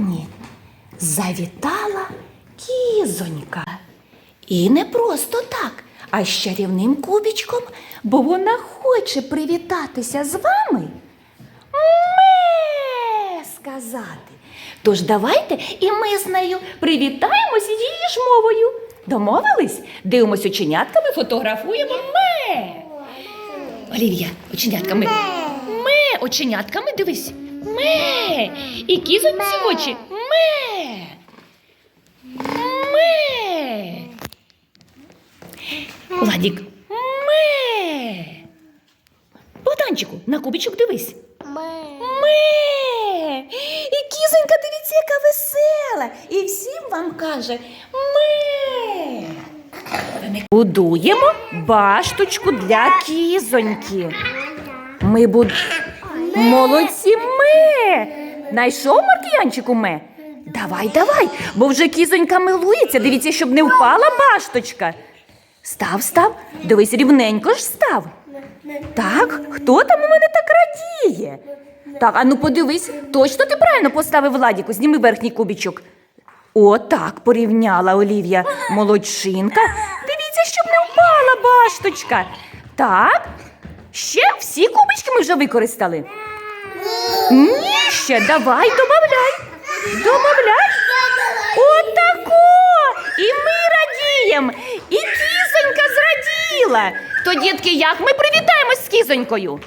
сьогодні завітала кізонька. І не просто так, а з чарівним кубічком, бо вона хоче привітатися з вами. Ме сказати. Тож давайте і ми з нею привітаємося її ж мовою. Домовились? Дивимось оченятками, фотографуємо ме. Олівія, оченятками. Ме, оченятками дивись. Ме. І кізоньці в очі. Ме. Ме. Владік. Ме. Богданчику, на кубічок дивись. Ме. І кізонька, дивіться, яка весела. І всім вам каже ме. Будуємо башточку для кізоньки. Ми буд... Молодці ме. Найшов Маркіянчику ме? Давай, давай, бо вже кізонька милується. Дивіться, щоб не впала башточка. Став, став, дивись, рівненько ж став. Так, хто там у мене так радіє? Так, а ну подивись, точно ти правильно поставив Владіку, зніми верхній кубічок. О, так, порівняла Олівія. Молодчинка. Дивіться, щоб не впала башточка. Так. Ще всі кубички ми вже використали. Ні, ще давай, добавляй. Добавляй. Отако. І ми радіємо. І кізонька зраділа. То, дітки, як ми привітаємось з кізонькою?